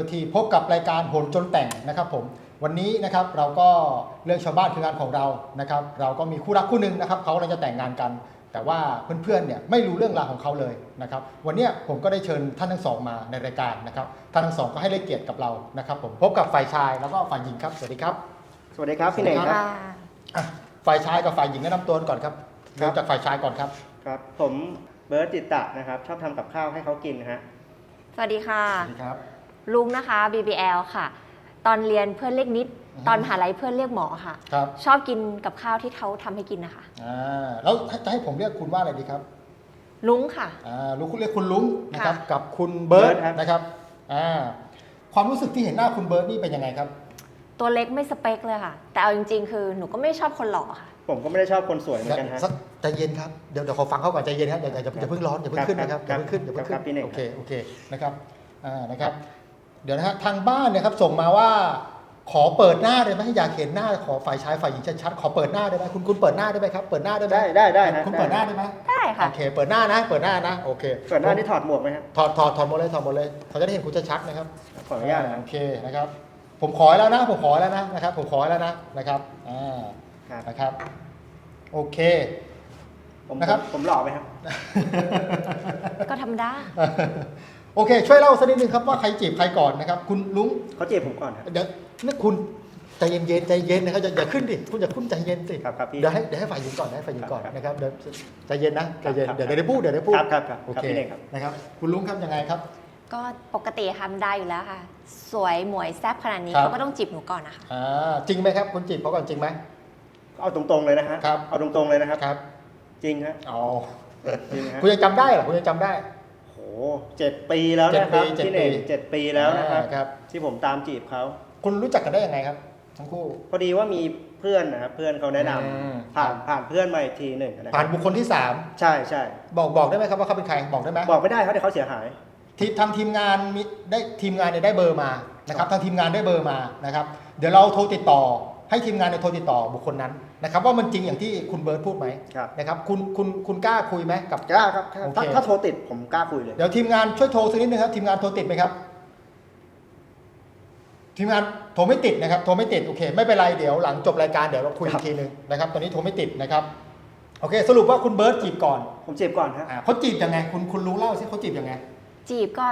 เน่งชลทีพบกับรายการโหนจนแต่งนะครับผมวันนี้นะครับเราก็เรื่องชาวบ้านคืองานของเรานะครับ เราก็มีคู่รักคู่หนึ่งนะครับเขากำลังจะแต่งงานกัน แต่ว่าเพื่อนๆเนี่ยไม่รู้เรื่องราวของเขาเลยนะครับวันเนี้ยผมก็ได้เชิญท่านทั้งสองมาในรายการนะครับท่านทั้งสองก็ให้ได้เกียรติกับเรานะครับ ผมพบกับฝ่ายชายแล้วก็ฝ่ายหญิงครับสวัสดีครับสวัสดีครับพี่เน่งครับค่ะอะฝ่ายชายกับฝ่ายหญิงแนะนำตัวก่อนครับครับ เริ่มจากฝ่ายชายก่อนครับ ครับ ผมเบิร์ตจิตตะนะครับ ชอบทำกับข้าวให้เขากินฮะ สวัสดีค่ะ สวัสดีครับ ลุงนะคะ BBL ค่ะ ตอนเรียนเพื่อนเรียกนิดอือฮึตอนมหาลัยเพื่อนเรียกหมอค่ะ ครับชอบกินกับข้าวที่เขาทำให้กินนะคะ อ่าแล้วจะให้ผมเรียกคุณว่าอะไรดีครับลุงค่ะ อ่าลุงคุณเรียกคุณลุงนะครับค่ะกับคุณเบิร์ตเบิร์ตครับ นะครับอ่าความรู้สึกที่เห็นหน้าคุณเบิร์ตนี่เป็นยังไงครับ ตัวเล็กไม่สเปคเลยค่ะ แต่เอาจริง ๆ คือหนูก็ไม่ชอบคนหล่อค่ะ ผมก็ไม่ได้ชอบคนสวยเหมือนกันฮะ สักใจเย็นครับ เดี๋ยวเดี๋ยวขอฟังเขาก่อนใจเย็นครับอย่าอย่าอย่าอย่าเพิ่งร้อนอย่าเพิ่งขึ้นนะครับอครัย่าบเพิ่งขึ้นอย่าเพิ่งขึ้ครันบพี่เน่ง โอเคโอเคนะครับอ่านะครับ เดี๋ยวนะฮะทางบ้านเนี่ยครับส่งมาว่า ขอเปิดหน้าได้ไหมอยากเห็นหน้าขอฝ่ายชายฝ่ายหญิงชัดๆขอเปิดหน้าได้ไหมคุณคุณเปิดหน้าได้ไหมครับเปิดหน้าได้ไหมได้ได้ได้ฮะคุณเปิดหน้าได้ไหมได้ค่ะ โอเค เปิดหน้านะ เปิดหน้านะโอเคส่วนหน้าที่ถอดหมวกไหมฮะถอดถอดถอดหมดเลยถอดหมดเลยเขาจะได้เห็นคุณชัดๆนะครับขออนุญาตนะโอเคนะครับ ผมขอแล้วนะผมขอแล้วนะนะครับ ผมขอแล้วนะนะครับอ่าครับนะครับโอเคผมนะครับผมผมหล่อไหมครับ ก็ทำได้ โอเค ช่วยเล่าสักนิดนึงครับว่าใครจีบใครก่อนนะครับ คุณลุงเขาจีบผมก่อนครับ เดี๋ยวนี่คุณใจเย็นๆใจเย็นนะครับอย่าอย่าขึ้นดิคุณอย่าขึ้นใจเย็นสิครับครับพี่เดี๋ยวให้เดี๋ยวให้ฝ่ายหญิงก่อนให้ฝ่ายหญิงก่อนครับนะครับเดี๋ยวใจเย็นนะใจเย็นครับเดี๋ยวเดี๋ยวได้พูดเดี๋ยวได้พูดครับครับครับโอครับเคพี่เน่งครับ นะครับ คุณลุงครับยังไงครับ ก็ปกติทำได้อยู่แล้วค่ะ สวยหมวยแซ่บขนาดนี้ครับ เขาก็ต้องจีบหนูก่อนนะคะอ่าจริงไหมครับคุณจีบเขาก่อนจริงไหม เอาตรงๆเลยนะฮะครับ เอาตรงๆเลยนะครับ ครับจริงฮะอ๋อจริงฮะคุณยังจำได้เหรอคุณยังจำได้โห เจ็ดปีแล้วนะครับเจ็ดปีพี่เน่งเจ็ดปีเจ็ดปีแล้วนะครับอ่าครับ ที่ผมตามจีบเขาคุณรู้จักกันได้ยังไงครับทั้งคู่พอดีว่ามีเพื่อนนะครับเพื่อนเขาแนะนำอืม ผ่านผ่านเพื่อนมาอีกทีหนึ่งนะคผ่ารันบบุคคลที่สามใช่ใช่บอกบอกได้ไหมครับว่าเขาเป็นใครบอกได้ไหมบอกไม่ได้เขาเดี๋ยวเขาเสียหาย ทีทางทีมงานมีได้ทีมงานเนี่ยได้เบอร์มานะครับทางทีมงานได้เบอร์มานะครับ เดี๋ยวเราโทรติดต่อ ให้ทีมงานเนี่ยโทรติดต่อบุคคลนั้นนะครับว่ามันจริงอย่างที่คุณเบิร์ตพูดไหมครับ นะครับคุณคุณคุณกล้าคุยไหมกับ กล้าครับถ้าโอเค ถ้าถ้าโทรติดผมกล้าคุยเลย เดี๋ยวทีมงานช่วยโทรสักนิดนึงครับทีมงานโทรติดไหมครับ ทีมงานโทรไม่ติดนะครับโทรไม่ติดโอเค ไม่เป็นไรเดี๋ยวหลังจบรายการเดี๋ยวเราคุยครัอีบกทีนึงนะครับ ตอนนี้โทรไม่ติดนะครับ โอเค สรุปว่าคุณเบิร์ตจีบก่อนผมจีบก่อนฮะ อ่าเขาจีบยังไง คุณคุณรู้เล่าสิเขาจีบยังไง จีบก็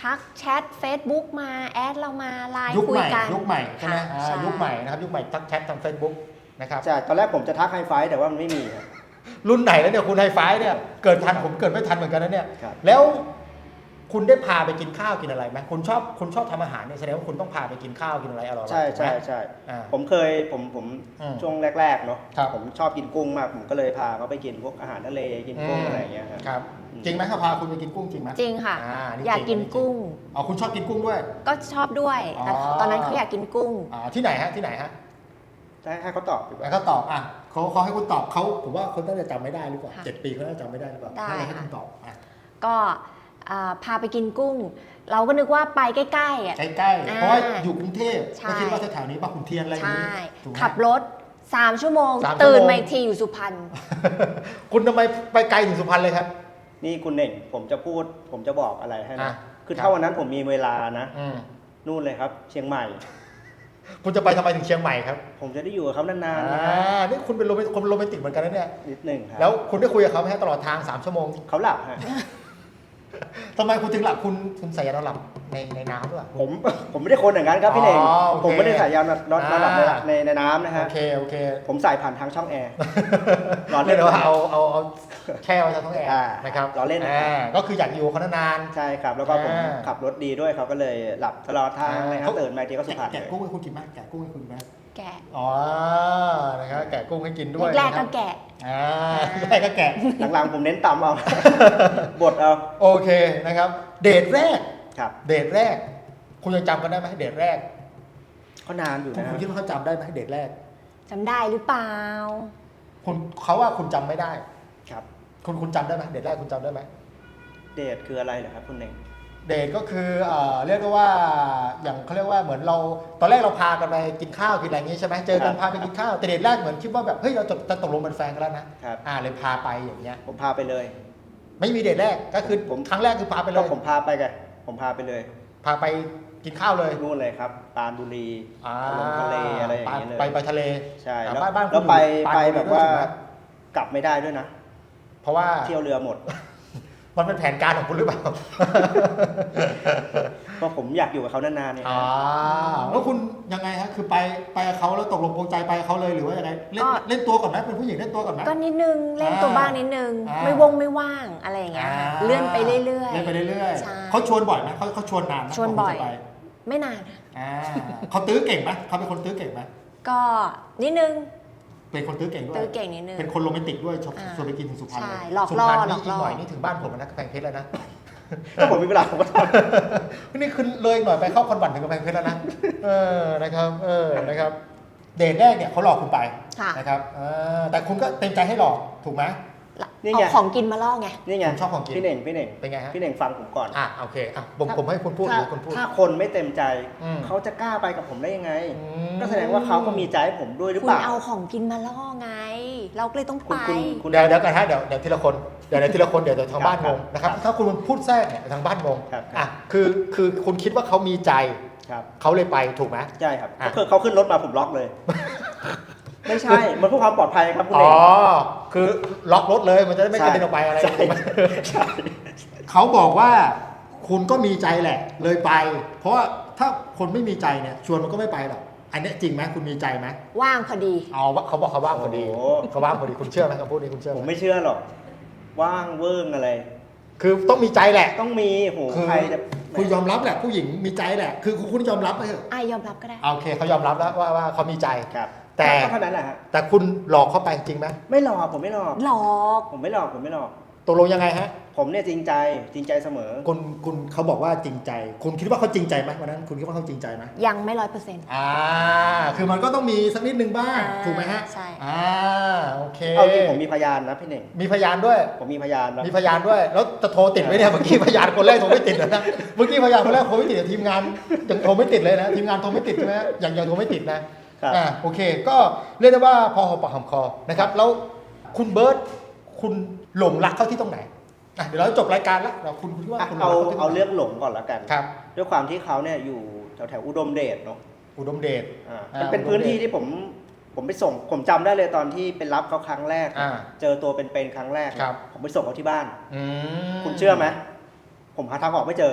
ทักแชท Facebook มาแอดเรามาไลน์ยุคคุใหยม่กัน ยุคใหม่ใช่ไหมค่ะอ่าใช่ ยุคใหม่นะครับยุคใหม่ทักแชททาง Facebook นะครับใช่ตอนแรกผมจะทักไฮไฟว์แต่ว่ามันไม่มีครับ รุ่นไหนแล้วเนี่ยคุณไฮไฟว์เนี่ยเกิดทันผมเกิดไม่ทันเหมือนกันนะเนี่ยครับ แล้วคุณได้พาไปกินข้าวกินอะไรไหมคุณชอบคุณชอบทำอาหารเนี่ยแสดงว่าคุณต้องพาไปกินข้าวกินอะไรอร่อยๆใช่ถูกไหใช่มใช่อ่าผมเคยผมผมอืมช่วงแรก ๆ เนาะครับ ผมชอบกินกุ้งมาก ผมก็เลยพาเขาไปกินพวกอาหารทะเลกินกุ้งมอะไรอย่างเงี้ยครับ ครับอืม จริงไหมเขาพาคุณไปกินกุ้งจริงไหมจริงค่ะ อ่านี่อยากจริงกินนี่จริงกุ้ง อ๋อคุณชอบกินกุ้งด้วย ก็ชอบด้วยแต่อ๋อ ตอนนั้นเขาอยากกินกุ้ง อ่าที่ไหนฮะที่ไหนฮะให้ให้เขาตอบดีกแล้วว่าเขาตอบอะเขาเขาให้คุณตอบเขาผมว่าเขาน่าจะจำไม่ได้หรือเปล่าค่ะเจ็ดปีเขาน่าจะจำไม่ได้หรือเปล่าได้ให้ให้ค่ะ คุณตอบอะก็อ่าพาไปกินกุ้ง เราก็นึกว่าไปใกล้ๆอะ ใกล้ๆอ่าเพราะว่าอยู่กรุงเทพใช่ ก็คิดว่าแถวๆนี้บางขุนเทียนอะไรอย่างใช่นี้ถูกไหม ขับรถ 3 ชั่วโมง สามชั่วโมง ตื่นมาอีกทีอยู่สุพรรณ คุณทำไมไปไกลถึงสุพรรณเลยครับ นี่คุณเน่งผมจะพูด ผมจะบอกอะไรให้อะนะคือครับถ้าวันนั้นผมมีเวลานะ อืมนู่นเลยครับ เชียงใหม่ คุณจะไปทำไมถึงเชียงใหม่ครับผมจะได้อยู่กับเขานานอ่าๆนะฮะนี่คุณเป็นโรแมนคนโรแมนติกเหมือนกันนะเนี่ยนิดหนึ่งครับแล้วคุณได้คุยกับเขาไหมฮะตลอดทาง 3 ชั่วโมง เขาหลับฮะทำไมคุณถึงหลับคุณคุณใส่ยานอนหลับในในน้ำด้วย ผมผมไม่ได้คนอย่างนั้นครับพี่เน่งอ๋อโอเคผมไม่ได้ใส่ยานอนนอนนอนหลับในอ่า ในในน้ำนะโอฮะเคโอเคผมใส่ผ่านทางช่องแอร์ ร้อนเรีเล่ยกนได้ว่าเอาเอาเอาแช่ไว้ทางท้องแอร์อ่านะครับล้อเล่นนะครับอ่าก็คืออยากอยู่กับเขานาน ใช่ครับ แล้วก็ผมอ่าขับรถดีด้วยเขาก็เลยหลับตลอดทางนะครัเขาบตื่นมาอีกทีก็สุพรรณแกะเลยกุ้งให้คุณกินไหมแกะกุ้งให้คุณกินไหมแกะอ๋อนะครับแกะกุ้งให้กินด้วยแรกๆนะคก็รับแกะ อ่าแรกก็แกะ หลังๆผมเน้นตำเอา บดเอา โอเคนะครับ เดทแรก ครับเดทแรก คุณยังจำกันได้ไหมเดทแรกก็นานอยู่คุณนะคุณคิดว่าเขาจำได้ไหมเดทแรก จำได้หรือเปล่า คุณเขาว่าคุณจำไม่ได้ ครับ คุณคุณจำได้ไหมเดทแรกคุณจำได้ไหมเดทคืออะไรเหรอครับคุณเน่ง เดทก็คือเอ่อเรียกได้ว่าอย่างเขาเรียกว่าเหมือนเราตอนแรกเราพากันไปกินข้าวกินอะไรอย่างงี้ใช่ไหมเจอกันครับ พาไปกินข้าวแต่เดทแรกเหมือนคิดว่าแบบเฮ้ยเราจะจะตกลงเป็นแฟนกันแล้วนะครับ อ่าเลยพาไปอย่างเงี้ย ผมพาไปเลย ไม่มีเดทแรกก็คือผมครั้งแรกคือพาไปเลก็ยผมพาไปไงผมพาไปเลยพาไปกินข้าวเลยนู่นเลยครับปรานบุรีอ่าลงทะเลอะไรอย่างเงี้ยเลยไปไปทะเลใช่อ่าแล้วบ้านบ้านคุณแล้วไปอยู่ไปปรานบุรีแบบว่าด้วยถูกไหมกลับไม่ได้ด้วยนะเพราะว่า เที่ยวเรือหมด มันเป็นแผนการของคุณหรือเปล่า เพราะผมอยากอยู่กับเขานานๆเนี่ยอ่าแล้วคุณยังไงฮะคือไปไปกับเขาแล้วตกลงปรงใจไปกับเขาเลยหรือว่ายังไงเล่นก็ เล่นตัวก่อนไหมเป็นผู้หญิงเล่นตัวก่อนไหม ก็นิดนึงเล่นตัวอ่าบ้างนิดนึง อ่า ไม่วงไม่ว่างอะไรอย่างเงี้ยค่ะเลื่อนไปเรื่อยๆเลื่อนไปเรื่อยใช่ๆเขาชวนบ่อยไหมเขาเขาชวนนานไหมชวนบ่อยก่ที่จะไปไม่นานอ่าเขาตื้อเก่งไหมเขาเป็นคนตื้อเก่งไหมก็นิดนึงเป็นคนตื้อเก่งด้วย ตื้อเก่งนิดนึง เป็นคนโรแมนติกด้วยชอบอ่าชวนไปกินถึงสุพรรณใช่เลยหลอกสุล่อพรรณหลนี่อกอีล่กอหน่อยนี่ถึงบ้านผมแล้วนะกำแพงเพชรแล้วนะ ถ้าผมมีเวลาผมก็ทนี่ขึ้นเลยหน่อยไปเข้าคอนวันถึงกำแพงเพชรแล้วนะเออนะครับเออนะครับ เดทแรกเนี่ยเขาหลอกคุณไปค่ะนะครับเออแต่คุณก็เต็มใจให้หลอกถูกไหม นี่ไงเอาของกินมาล่อไงำนี่ไงผมชอบของกินพี่เน่งพี่เน่งเป็นไงฮะ พี่เน่งฟังผมก่อนอะโอเคอะผมผมให้คุณพูดหถ้ารือคุณพูด ถ้าคนไม่เต็มใจ อืม เขาจะกล้าไปกับผมได้ยังไง อืม ก็แสดงว่าเขาก็มีใจให้ผมด้วยหรือคุเปณล่า เอาของกินมาล่อไง เราก็เลยต้องคุไป ณคุณคุณ เดี๋ยวเดี๋ยวกันฮะเดี๋ยวเดี๋ยวทีละคนเดี๋ยวเดี๋ยวทีละคนเดี๋ยวเดี๋ยวทางบ้านครังบงนะครับครับถ้าคุณพูดแทรกเนี่ยทางบ้านงงครับ อะคือคือคุณคิดว่าเขามีใจครับเขาเลยไปถูกไหม ใช่ครับอะ ก็คือเขาขึ้นรถมาผมล็อกเลย ไม่ใช่ มันเพื่อความปลอดภัยครับคุณอ๋เน่องคือล็อกรถเลยมันจะได้ไม่กระเด็นออกไปอะไรใช่ถูกไหมใช่ เขาบอกว่าคุณก็มีใจแหละ เลยไป เพราะว่าถ้าคนไม่มีใจเนี่ยชวนมันก็ไม่ไปหรอกอันเนี้ยจริงไหมคุณมีใจไหมว่างพอดี เอาว่าเขาบอกเขาว่างพอดีโอ้เขาว่างพอดีคุณเชื่อไหมคำพูดนี้คุณเชื่อผมไหมไม่เชื่อหรอก ว่างเวิ้งอะไร คือต้องมีใจแหละต้องมีโหคือใครจะคุณยอมรับแหละผู้หญิงมีใจแหละ คือคุณยอมรับไปเถอะอายอมรับก็ได้เอาโอเคเขายอมรับแล้วว่าว่าเขามีใจ ครับ แต่ก็เท่านั้นแหละฮะแต่คุณหลอกเขาไปจริงไหมไม่หลอกผมไม่หลอก หลอกผมไม่หลอกผมไม่หลอก ตกลงยังไงฮะ ผมเนี่ยจริงใจจริงใจเสมอ คุณคุณเขาบอกว่าจริงใจ คุณคิดว่าเขาจริงใจไหมวันนั้น คุณคิดว่าเขาจริงใจไหมยังไม่ร้อยเปอร์เซ็นต์ อ่า คือมันก็ต้องมีสักนิดนึงบ้างอ่าถูกไหมฮะใช่ อ่าโอเคเอาจริงผมมีพยานนะพี่เน่งมีพยานด้วย ผมมีพยานนะมีพยานด้วย แล้วจะโทรติดไหมเนี่ยเมื่อกี้พยานคนแรกโทรไม่ติดเลยนะเมื่อกี้พยานคนแรกโทรไม่ติดแต่ทีมงานยังโทรไม่ติดเลยนะทีมงานโทรไม่ติดใช่ไหมยังยังโทรไม่ติดนะ ครับ อ่าโอเค ก็เรียกได้ว่าพอหอมปากหอมคอนะครับ แล้วคุณเบิร์ตคุณหลงรักเขาที่ตรงไหนอะเดี๋ยวเราจบรายการแล้วเราคุณคุณคิดว่าอะคุณหลงเอารักเขาที่ตรงไหนเอาเรื่องหลงก่อนละกัน ครับ ด้วยความที่เขาเนี่ยอยู่แถวแถวๆอุดมเดชเนาะอุดมเดช อ่าอ่ามันเป็นอุดมเดชพื้นที่ที่ผมผมไปส่งผมจำได้เลยตอนที่ไปรับเขาครั้งแรก อ่าเจอตัวเป็นๆครั้งแรก ครับ ผมไปส่งเขาที่บ้าน อืมคุณเชื่อไหมผมหาทางออกไม่เจอ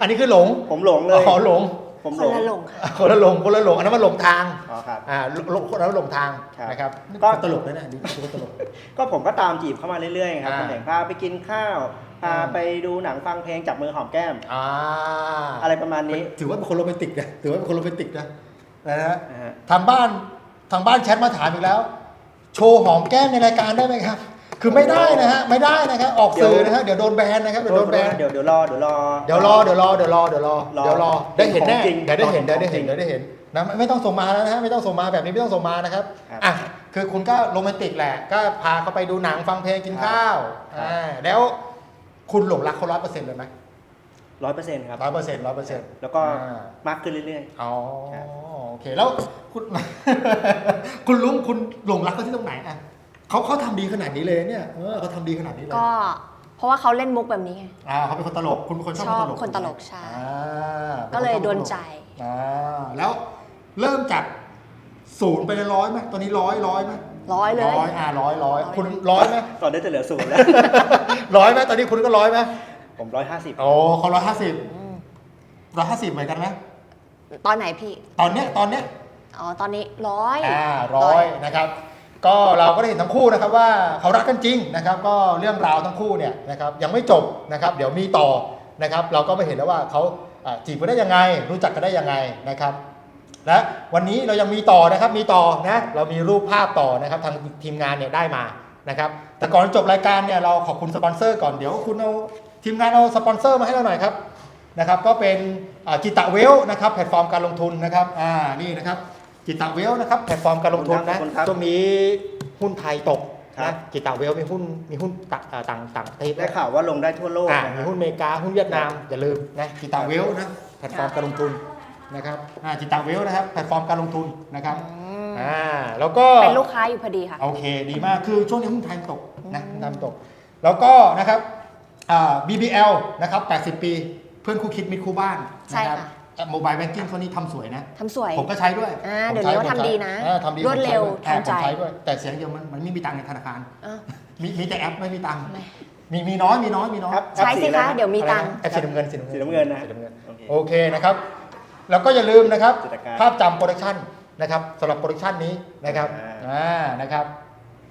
อันนี้คือหลงผมหลงเลย อ๋อหลง ผมคหลนงละหลงค่ะ คนละหลงคนละหลงอันนั้นมันหลงทางอ๋อครับ อ่าหลงคนละหลงทางครับนะครับก็ ก็ตลกนะเนี่ยดูดูตลก ก็ผมก็ตามจีบเข้ามาเรื่อยๆครับอ่าคุณเน่งพาไปกินข้าวพาอืม ไปดูหนังฟังเพลงจับมือหอมแก้ม อ่าอะไรประมาณนี้ถือว่าเป็นคนโรแมนติกนะถือว่าเป็นคนโรแมนติกนะนะฮะนะฮะทางบ้านทางบ้านแชทมาถามอีกแล้ว โชว์หอมแก้มในรายการได้ไหมครับ คือไม่ได้นะฮะไม่ได้นะครับออกสื่อนะฮะเดี๋ยวโดนแบนนะครับเดี๋ยวโดนแบนเดี๋ยวเดี๋ยวรอเดี๋ยวรอเดี๋ยวรอเดี๋ยวรอเดี๋ยวรอเดี๋ยวรอรอเดี๋ยวรอได้เห็นแน่ของจริงเดี๋ยวได้เห็นรเดี๋อยวได้เห็นของจริงเดี๋ยวได้เห็นนะไม่ไม่ต้องส่งมาแล้วนะฮะไม่ต้องส่งมาแบบนี้ไม่ต้องส่งมานะครับครับอะคือคุณก็โรแมนติกแหละก็พาเขาไปดูหนังฟังเพลงกินข้าวครับอ่าแล้วคุณหลงรักเขาร้อยเปอร์เซ็นต์เลยไหมร้อยเปอร์เซ็นต์ครับร้อยเปอร์เซ็นต์ร้อยเปอร์เซ็นต์แล้วก็อ่ามากขึ้นเรื่อยอ๋อครับโอเคแล้วคุณคุณลุงคุณหลงรักเขาที่ตรงไหนอะ เขาเขาทำดีขนาดนี้เลยเนี่ยเออเขาทำดีขนาดนี้เลยก็เพราะว่าเขาเล่นมุกแบบนี้ไง อ่าเขาเป็นคนตลกคุณเป็นคนชอบชอบคนตลกคนตลกใช่อ่าก็เลยโดนใจ อ่าแล้วเริ่มจากศูนย์ไปเลยร้อยไหมตอนนี้ร้อยร้อยไหมร้อยเลย ร้อยอ่าร้อยร้อยร้อย คุณร้อยไหมๆตอนนี้จะเหลือศูนย์แล้ว ร้อยไหมตอนนี้คุณก็ร้อยไหมผมร้อยห้าสิบโอ้เขาร้อยห้าสิบอืมร้อยห้าสิบเหมือนกันไหมตอนไหนพี่ ตอนเนี้ยตอนเนี้ย อ๋อ ตอนนี้ร้อย อ่าร้อยนะครับ ก็เราก็ได้เห็นทั้งคู่นะครับว่าเขารักกันจริงนะครับ ก็เรื่องราวทั้งคู่เนี่ยนะครับยังไม่จบนะครับเดี๋ยวมีต่อนะครับเราก็ไม่เห็นแล้วว่าเขาจีบกันได้ยังไง รู้จักกันได้ยังไงนะครับและวันนี้เรายังมีต่อนะครับมีต่อนะเรามีรูปภาพต่อนะครับทางทีมงานเนี่ยได้มานะครับแต่ก่อนจบรายการเนี่ยเราขอบคุณสปอนเซอร์ก่อนเดี๋ยวคุณเอาทีมงานเอาสปอนเซอร์มาให้เราหน่อยครับนะครับก็เป็นจิตะเวลนะครับแพลตฟอร์มการลงทุนนะครับอ่านี่นะครับ จิตะเวลนะครับแพลตฟอร์มการลงทุนนะขอบคุณครับช่วงนี้หุ้นไทยตกครันะบจิตะเวลมีหุ้นมีหุ้นต่างอ่าต่างต่างประเทศได้ข่าวว่าลงได้ทั่วโลกอ่านะมีฮะหุ้นอเมริกาหุ้นเวียดนามอย่าลืมนะจิตาเวลนะแพลตฟอร์มการลงทุนนะครับอ่าจิตาเวลนะครับแพลตฟอร์มการลงทุนนะครับอืมอ่าแล้วก็เป็นลูกค้าอยู่พอดีค่ะโอเคดีมากคือช่วงนี้หุ้นไทยตกนะหุ้นไทยตก แล้วก็นะครับอ่า BBL นะครับ 80 ปี เพื่อนคู่คิดมิตรคู่บ้านใช่นะครัค่ะแอป โมบายแบงกิ้งเขานี้ทำสวยนะ ทำสวย ผมก็ใช้ด้วยอ่าผมเดี๋ยวใช้นี้ว่าผมใช้ทำดีนะเออทำดีรวดเร็วผมใช้ด้วยทันใจผมใช้ด้วย แต่เสียงเดียวมันมันไม่มีตังค์ในธนาคารอ้าวมีมีแต่แอปไม่มีตังค์ทำไมมีมีน้อยมีน้อยมีน้อยครับใช้สิคะเดี๋ยวมีตังค์แอปสีน้ำเงินสีสีน้ำเงินนะสีน้ำเงินโอเคโอเคนะครับ แล้วก็อย่าลืมนะครับจิตรการภาพจำโปรดักชันนะครับสำหรับโปรดักชันนี้นะครับอ่าอ่านะครับ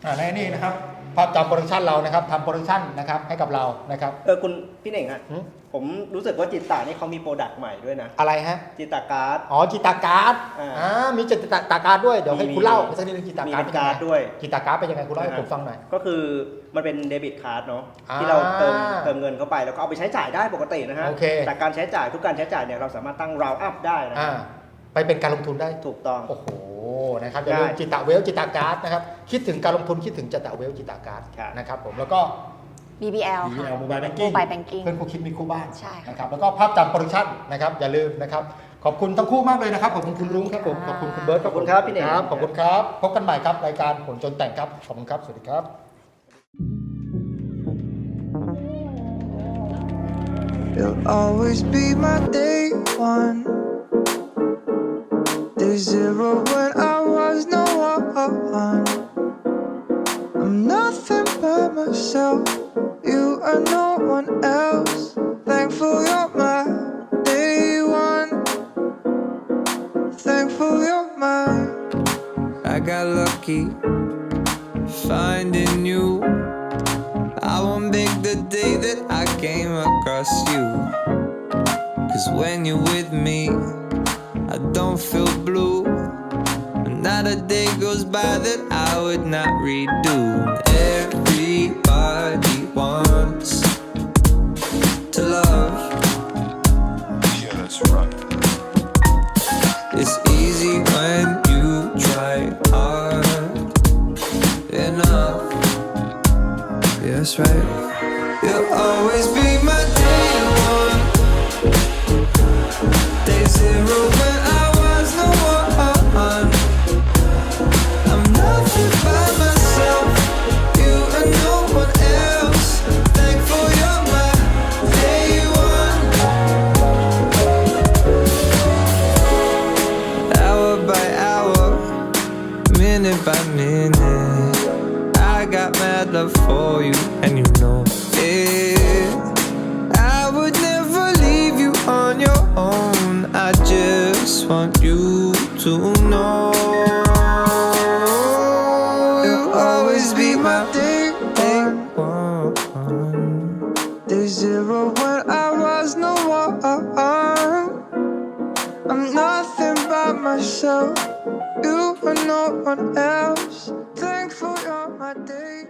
อ่าในนี่นะครับ ภาพจำโปรดักชันเรานะครับทำโปรดักชันนะครับให้กับเรานะครับ เออคุณพี่เน่งฮะหืม ผมรู้สึกว่าจิตตานี่เขามีโปรดักต์ใหม่ด้วยนะ อะไรฮะ จิตตาการ์ด อ๋อจิตาการ์ดอ่าอ่ามีจิตาการ์ดด้วย เดี๋ยวให้มีคุณเล่ามีสักนิดนึงจิตามีการ์ดเป็นการ์ดด้วย จิตาการ์ดเป็นยังไงคุณเล่าให้นะฮะผมฟังหน่อย ก็คือมันเป็นเดบิตการ์ดเนาะอ่าที่เราเติมเติมเงินเข้าไปแล้วก็เอาไปใช้จ่ายได้ปกตินะฮะโอเค แต่การใช้จ่ายทุกการใช้จ่ายเนี่ยเราสามารถตั้งราวอัพได้นะอ่าฮะไปเป็นการลงทุนได้ถูกต้อง โอ้โห นะครับอย่าลืมได้จิตาเวลจิตาการ์ดนะครับคิดถึงการลงทุนคิดถึงจิตาเวลจิตาการ์ดครับ นะครับผมแล้วก็ BBL ค่ะ BBL Mobile Banking Mobile Banking เพื่อนคู่คิดมีคู่บ้านใช่ค่ะนะครับแล้วก็ภาพจำโปรดักชั่นนะครับอย่าลืมนะครับขอบคุณทั้งคู่มากเลยนะครับขอบคุณคุณรุ้งครับผมขอบคุณคุณเบิร์ตขอบคุณครับพี่เน่ง ครับขอบคุณครับพบกันใหม่ครับรายการผลจนแต่งครับขอบคุณครับสวัสดีครับ You'll always be my day one. Day zero when I was no one. I'm nothing but myself. You are no one else. Thankful you're my day one. Thankful you're mine. I got lucky finding you. I won't make the day that I came across you. Cause when you're with me, I don't feel blue. Not a day goes by that I would not redo. Everybody to know you'll always be my day one. Day zero when I was no one. I'm nothing by myself. You and no one else. Thankful you're my day.